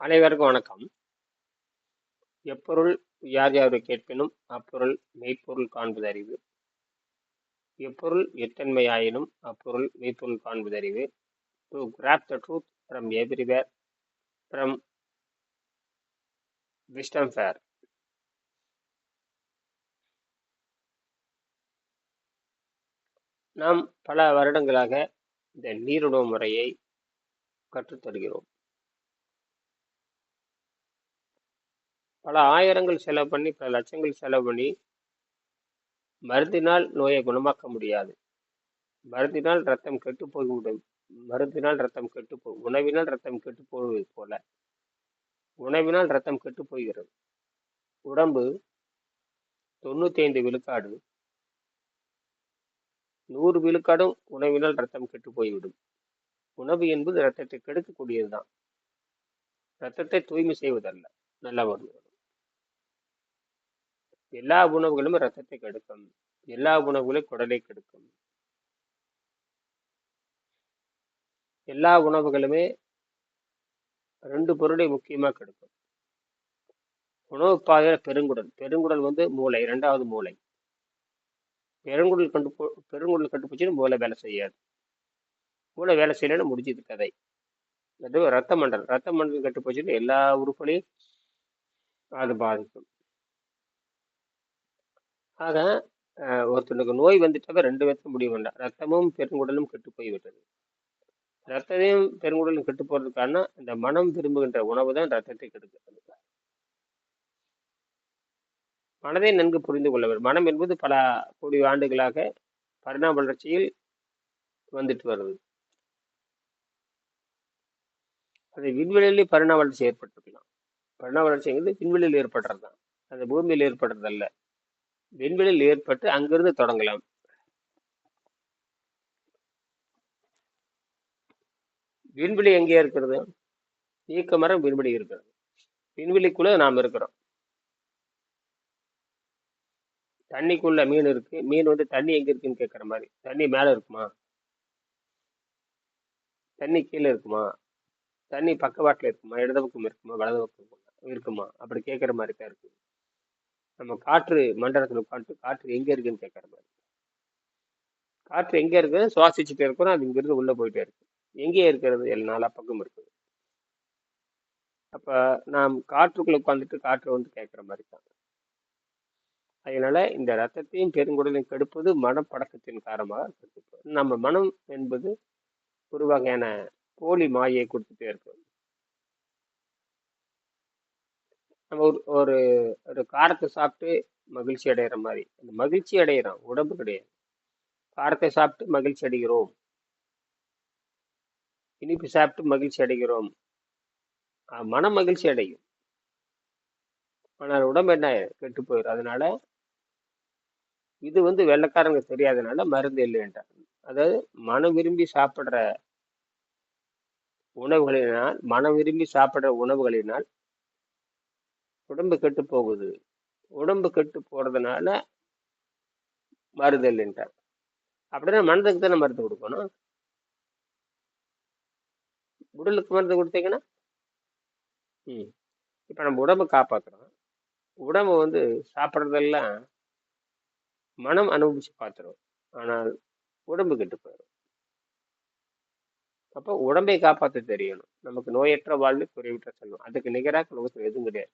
அனைவருக்கும் வணக்கம். எப்பொருள் யார் யாரை கேட்பினும் அப்பொருள் மெய்ப்பொருள் காண்பது அறிவு. எப்பொருள் எத்தன்மையாயினும் அப்பொருள் மெய்ப்பொருள் காண்பது அறிவு. To grab the truth from everywhere from wisdom fair நாம் பல வருடங்களாக இந்த நீருணவு முறையை கற்றுத் பல ஆயிரங்கள் செலவு பண்ணி பல லட்சங்கள் செலவு பண்ணி மருந்தினால் நோயை குணமாக்க முடியாது. மருந்தினால் ரத்தம் கெட்டு போய்விடும். மருந்தினால் ரத்தம் கெட்டு போ உணவினால் ரத்தம் கெட்டு போவது போல உணவினால் ரத்தம் கெட்டு போகிறது உடம்பு தொண்ணூத்தி ஐந்து விழுக்காடு நூறு விழுக்காடும் உணவினால் ரத்தம் கெட்டு போய்விடும். உணவு என்பது ரத்தத்தை கெடுக்கக்கூடியதுதான். ரத்தத்தை தூய்மை செய்வதல்ல நல்ல உணவு எல்லா உணவுகளும் ரத்தத்தை கெடுக்கும். எல்லா உணவுகளும் குடலை கெடுக்கும். எல்லா உணவுகளுமே ரெண்டு பொருளை முக்கியமாக கெடுக்கும். உணவு பாதையில் பெருங்குடல். பெருங்குடல் வந்து மூளை ரெண்டாவது மூளை. பெருங்குடல் கண்டு போ பெருங்குடல் கட்டுப்போச்சுன்னு மூளை வேலை செய்யாது. மூளை வேலை செய்யலன்னு முடிஞ்சது கதை. அது ரத்த மண்டலம் ரத்த மண்டலம் கட்டுப்போச்சுன்னு எல்லா உறுப்புகளையும் அது பாதிக்கும். ஆக அஹ், ஒருத்தனுக்கு நோய் வந்துட்டாவே ரெண்டு பேர்த்தும் முடிய வேண்டாம். ரத்தமும் பெருங்குடலும் கெட்டு போய்விட்டது. ரத்தத்தையும் பெருங்குடலும் கெட்டு போறதுக்கு காரணம் இந்த மனம் விரும்புகின்ற உணவு தான் ரத்தத்தை கெடுக்கிறது. மனதை நன்கு புரிந்து கொள்ள வேண்டும். மனம் என்பது பல கோடி ஆண்டுகளாக பரிணாம வளர்ச்சியில் வந்துட்டு வருது. அது விண்வெளியிலே பரிணாம வளர்ச்சி ஏற்பட்டிருக்கலாம். பரிணாம வளர்ச்சிங்கிறது விண்வெளியில் ஏற்படுறது தான் அது பூமியில் ஏற்படுறதல்ல. விண்வெளியில் ஏற்பட்டு அங்கிருந்து தொடங்கலாம். விண்வெளி எங்கே இருக்கிறது? இயக்க மரம் விண்வெளி இருக்கிறது. விண்வெளிக்குள்ள நாம் இருக்கிறோம். தண்ணிக்குள்ள மீன் இருக்கு. மீன் வந்து தண்ணி எங்க இருக்குன்னு கேட்குற மாதிரி. தண்ணி மேல இருக்குமா? தண்ணி கீழே இருக்குமா? தண்ணி பக்கவாட்டில் இருக்குமா? இடது பக்கம் இருக்குமா? வலது பக்கம் இருக்குமா? இருக்குமா? அப்படி கேட்குற மாதிரி தான் இருக்கு நம்ம காற்று மண்டலத்தில் உட்காந்துட்டு காற்று எங்கே இருக்குன்னு கேட்குற மாதிரி. காற்று எங்கே இருக்குது? சுவாசிச்சுட்டே இருக்கிறோம் அது இங்கிருந்து உள்ளே போயிட்டே இருக்கு. எங்கே இருக்கிறது? எல்லா நாலா பக்கம் இருக்குது. அப்போ நாம் காற்றுக்குள்ளே உட்காந்துட்டு காற்று வந்து கேட்குற மாதிரி தான். அதனால இந்த ரத்தத்தையும் பெருங்குடலையும் கெடுப்பது மனப்படக்கத்தின் காரணமாக கெடுப்பது நம்ம மனம் என்பது ஒரு வகையான போலி மாயை கொடுத்துட்டே இருக்கும். நம்ம ஒரு ஒரு ஒரு காரத்தை சாப்பிட்டு மகிழ்ச்சி அடைகிற மாதிரி. அந்த மகிழ்ச்சி அடைகிறோம் உடம்பு கிடையாது. காரத்தை சாப்பிட்டு மகிழ்ச்சி அடைகிறோம். இனிப்பு சாப்பிட்டு மகிழ்ச்சி அடைகிறோம். மன மகிழ்ச்சி அடையும். ஆனால் உடம்பு என்ன கெட்டு போயிடும் அதனால இது வந்து வெள்ளைக்காரங்க தெரியாதனால மருந்து இல்லைன்றார் அதாவது மனம் விரும்பி சாப்பிட்ற உணவுகளினால் மனம் விரும்பி சாப்பிடுற உணவுகளினால் உடம்பு கெட்டு போகுது. உடம்பு கெட்டு போறதுனால மருந்து அப்படின்னா மனதுக்கு தானே மருந்து கொடுக்கணும்? உடலுக்கு மருந்து கொடுத்தீங்கன்னா? ம். இப்போ நம்ம உடம்பை காப்பாற்றுறோம் உடம்பு வந்து சாப்பிட்றதெல்லாம் மனம் அனுபவிச்சு பார்த்துரும். ஆனால் உடம்பு கெட்டு போயிடும் அப்போ உடம்பை காப்பாற்ற தெரியணும். நமக்கு நோயற்ற வாழ்வு குறைவிட்ட செல்வம். அதுக்கு நிகராக நமக்கு எதுவும் கிடையாது.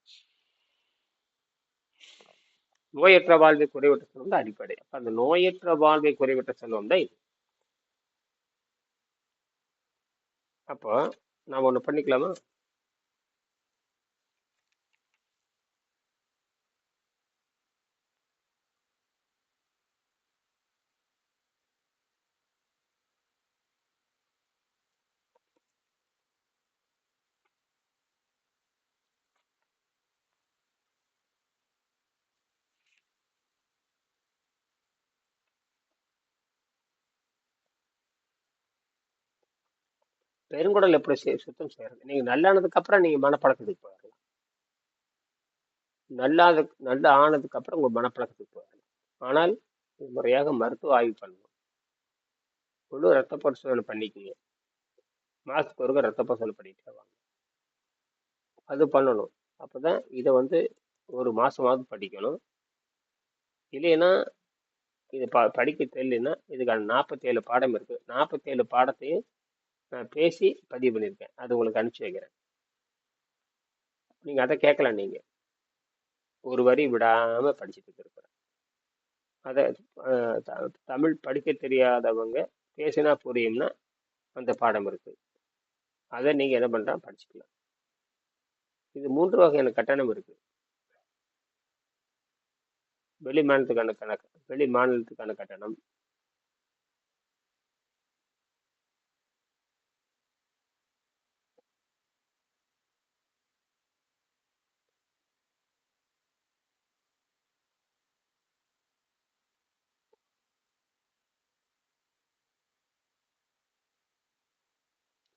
நோயற்ற வாழ்வை குறைவற்ற செல்வம் தான் அடிப்படை. அப்ப அந்த நோயற்ற வாழ்வை குறைவற்ற செல்வம் தான் இது. அப்போ நாம் ஒண்ணு பண்ணிக்கலாமா? பெருங்குடல் எப்படி சுத்தம் செய்யறது? நீங்க நல்லானதுக்கு அப்புறம் நீங்க மனப்பழக்கத்துக்கு போயிடலாம். நல்லாது நல்ல ஆனதுக்கு அப்புறம் உங்க மனப்பழக்கத்துக்கு போயிடலாம். ஆனால் இது முறையாக மருத்துவ ஆய்வு பண்ணணும். முழு ரத்த பரிசோதனை பண்ணிக்கோங்க. மாசத்துக்கு ஒருக்க ரத்த பரிசோதனை பண்ணிட்டு வாங்க. அது பண்ணணும். அப்பதான் இதை வந்து ஒரு மாசமாவது படிக்கணும். இல்லைன்னா இது ப படிக்க தெரியலன்னா இதுக்கான நாற்பத்தேழு பாடம் இருக்குது நாற்பத்தேழு பாடத்தையும் நான் பேசி பதிவு பண்ணியிருக்கேன் அது உங்களுக்கு அனுப்பிச்சி வைக்கிறேன். நீங்கள் அதை கேட்கலாம் நீங்கள் ஒரு வரி விடாமல் படிச்சுட்டு இருக்கிறேன் அதை த- தமிழ் படிக்க தெரியாதவங்க பேசினா புரியும்னா அந்த பாடம் இருக்குது அதை நீங்கள் என்ன பண்ணுறா படிச்சுக்கலாம். இது மூன்று வகையான கட்டணம் இருக்குது வெளி மாநிலத்துக்கான கணக்கு வெளி மாநிலத்துக்கான கட்டணம்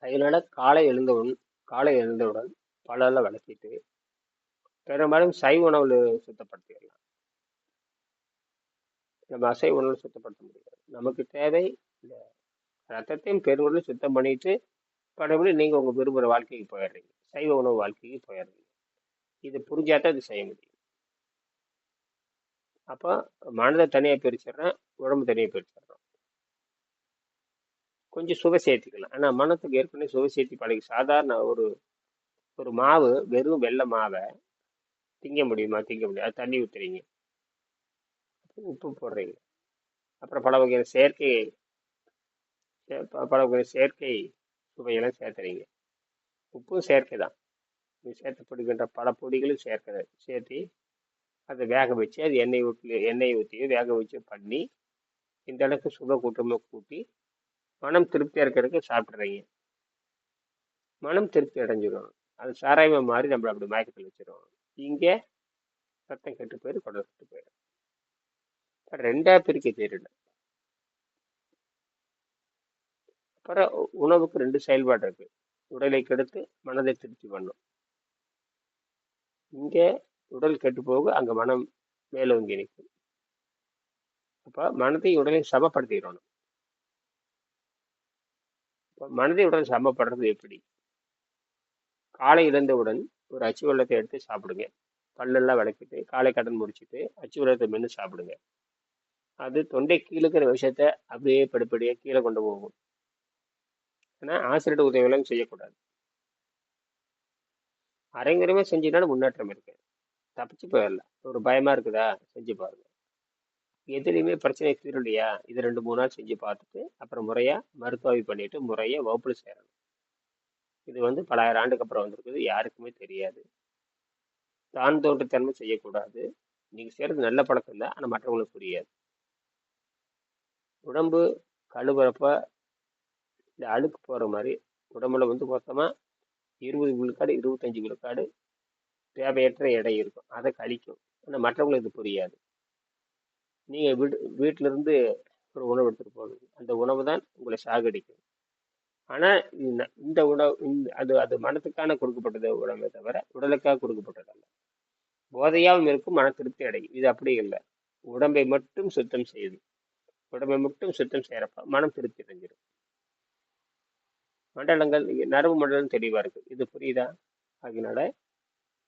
அதனால காலை எழுந்தவுடன் காலை எழுந்தவுடன் பலெல்லாம் விளக்கிட்டு பெரும்பாலும் சைவ உணவில் சுத்தப்படுத்திடலாம். நம்ம அசைவ உணவு சுத்தப்படுத்த முடியாது. நமக்கு தேவை இந்த ரத்தத்தையும் பெருங்குடலும் சுத்தம் பண்ணிட்டு படபடி நீங்கள் உங்கள் விரும்புகிற வாழ்க்கைக்கு போயிடுறீங்க. சைவ உணவு வாழ்க்கைக்கு போயிடுறீங்க. இது புரிஞ்சாதான் இது செய்ய முடியும். அப்போ மனதை தனியாக பிரிச்சிடுறேன் உடம்பு தனியாக பிரிச்சிடுறேன். கொஞ்சம் சுவை சேர்த்துக்கலாம். ஆனால் மனத்துக்கு ஏற்கனவே சுவை சேர்த்து பழகி சாதாரண ஒரு ஒரு மாவு வெறும் வெள்ளை மாவை திங்க முடியுமா? திங்க முடியாது. அது தண்ணி ஊற்றுறீங்க உப்பு போடுறீங்க. அப்புறம் பல வகையான செயற்கை சே- ப- பல வகையான செயற்கை சுவையெல்லாம் சேர்த்துறீங்க. உப்பும் செயற்கை தான். நீ சேர்த்தப்படுகின்ற பல பொடிகளும் சேர்க்கிறது சேர்த்து அதை வேக வச்சு அது எண்ணெய் ஊற்றி எண்ணெய் ஊற்றி வேக வச்சு பண்ணி இந்த அளவுக்கு சுவை கூட்டமாக கூட்டி மனம் திருப்தியாக இருக்கிறதுக்கு சாப்பிட்றீங்க. மனம் திருப்தி அடைஞ்சிடும் அது சாராயமா மாறி நம்மளை அப்படி மயக்கத்தில் வச்சிடும் இங்கே ரத்தம் கெட்டு போயிடும் குடல் கெட்டு போயிடும் ரெண்டாக ரெண்டா பிரிக்க தெரியல அப்புறம் உணவுக்கு ரெண்டு செயல்பாடு இருக்கு. உடலை கெடுத்து மனதை திருப்தி பண்ணும். இங்கே உடல் கெட்டு போக அங்கே மனம் மேலோங்கி நிற்கும். அப்போ மனதையும் உடலையும் சமப்படுத்திடணும். மனதையுடன் மனதை சமப்படுறது எப்படி? காலை இழந்தவுடன் ஒரு அச்சு வெள்ளத்தை எடுத்து சாப்பிடுங்க. பல்லெல்லாம் விளக்கிட்டு காலை கடன் முடிச்சிட்டு அச்சு வெள்ளத்தை மென்று சாப்பிடுங்க. அது தொண்டை கீழே இருக்கிற விஷயத்த அப்படியே படிப்படியாக கீழே கொண்டு போகும். ஏன்னா ஆசிரியர் உதவிகளும் செய்யக்கூடாது. அரைங்குறையுமே செஞ்சீங்கன்னா முன்னேற்றம் இருக்கு. தப்பிச்சு போயிடலாம். ஒரு பயமா இருக்குதா? செஞ்சு பாருங்க. எதுலேயுமே பிரச்சனை இல்லையா இது ரெண்டு மூணு நாள் செஞ்சு பார்த்துட்டு அப்புறம் முறையாக மருத்துவ பண்ணிட்டு முறையாக வகுப்பில் சேரணும். இது வந்து பலாயிரம் ஆண்டுக்கு அப்புறம் வந்திருக்குது யாருக்குமே தெரியாது. தான் தோன்றத்தன்மை செய்யக்கூடாது. நீங்கள் செய்கிறது நல்ல பழக்கம் தான் ஆனால் மற்றவங்களுக்கு புரியாது. உடம்பு கழுவுறப்ப இந்த அழுக்கு போகிற மாதிரி உடம்புல வந்து மொத்தமாக இருபது விழுக்காடு இருபத்தஞ்சி விழுக்காடு தேவையற்ற எடை இருக்கும். அதை கழிக்கும். ஆனால் மற்றவங்களுக்கு இது புரியாது. நீங்கள் வீடு வீட்டிலிருந்து ஒரு உணவு எடுத்துகிட்டு போகணும். அந்த உணவு தான் உங்களை சாகடிக்கும். ஆனால் இந்த இந்த உணவு இந்த அது அது மனத்துக்கான கொடுக்கப்பட்டது உடம்பை தவிர உடலுக்காக கொடுக்கப்பட்டதல்ல போதையாகவும் இருக்கும் மன திருப்தி அடையும். இது அப்படி இல்லை. உடம்பை மட்டும் சுத்தம் செய்யுது உடம்பை மட்டும் சுத்தம் செய்கிறப்ப மனம் திருப்தி அடைஞ்சிடும் மண்டலங்கள் நரம்பு மண்டலம் தெளிவாக இருக்குது இது புரியுதா? அதனால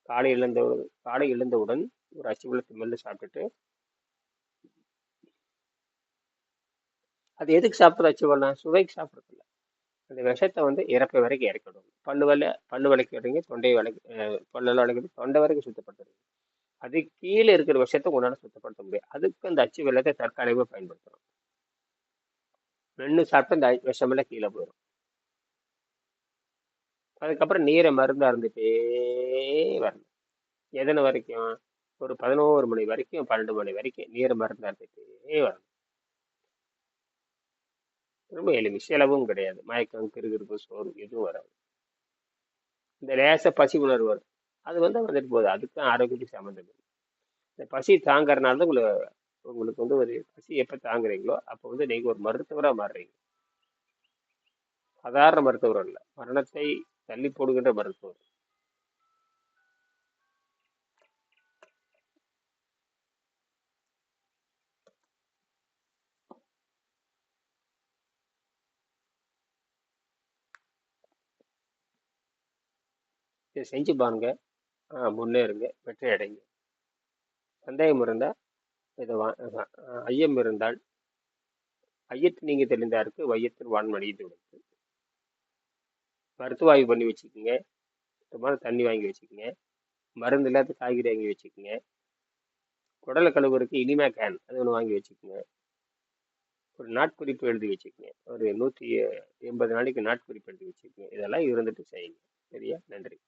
காலை இழந்த காலை எழுந்தவுடன் ஒரு அச்சு மெல்லு மெல்ல சாப்பிட்டுட்டு அது எதுக்கு சாப்பிட்ற அச்சு சுவைக்கு சாப்பிட்றதில்ல. அந்த விஷத்தை வந்து இறப்பை வரைக்கும் இறக்கிடும் பல்லு வல பல்லு வளைக்கிறீங்க தொண்டை வளைக்கு பல்லெல்லாம் வளைக்கிறது தொண்டை வரைக்கும் சுத்தப்படுத்துறீங்க அது கீழே இருக்கிற விஷத்தை உங்களால சுத்தப்படுத்த முடியாது. அதுக்கு அந்த அச்சு வெள்ளத்தை தற்காலிகமாக பயன்படுத்தணும். மென்று சாப்பிட்டு அந்த விஷமெல்லாம் கீழே போயிடும் அதுக்கப்புறம் நீரை மருந்தாக இருந்துட்டே வரணும். எதனை வரைக்கும்? ஒரு பதினோரு மணி வரைக்கும் பன்னெண்டு மணி வரைக்கும் நீரை மருந்தாக இருந்துட்டே வரணும். ரொம்ப எளிமை. செலவும் கிடையாது. மயக்கம் கிருகிருப்பு சோறு எதுவும் வராது. இந்த லேச பசி உணர்வு வரும். அது வந்து வந்துட்டு போகுது. அதுக்கும் ஆரோக்கியத்துக்கு சம்மந்தம் இந்த பசி தாங்கறனால தான் உங்களுக்கு உங்களுக்கு வந்து ஒரு பசி எப்போ தாங்குறீங்களோ அப்போ வந்து நீங்கள் ஒரு மருத்துவராக மாறுறீங்க. சாதாரண மருத்துவர் இல்லை மரணத்தை தள்ளி போடுகின்ற மருத்துவர். இதை செஞ்சு பாருங்க. முன்னேறுங்க வெற்றி அடைங்க சந்தேகம் இருந்தால் இதை வா ஐயம் இருந்தால் ஐயத்து நீங்கள் தெளிந்தாருக்கு வையத்தில் வான்மணி துடைத்து. மருத்துவ ஆய்வு பண்ணி வச்சுக்கோங்க. சுத்தமான தண்ணி வாங்கி வச்சுக்கோங்க. மருந்து இல்லாத காய்கறி வாங்கி வச்சுக்கோங்க. குடலை கழுவுறதுக்கு இனிமே கேன் அது ஒன்று வாங்கி வச்சுக்கோங்க. ஒரு நாட்குறிப்பு எழுதி வச்சுக்கோங்க. ஒரு நூற்றி எண்பது நாளைக்கு நாட்குறிப்பு எழுதி வச்சுக்கோங்க. இதெல்லாம் இருந்துட்டு செய்யுங்க. சரியா? நன்றி.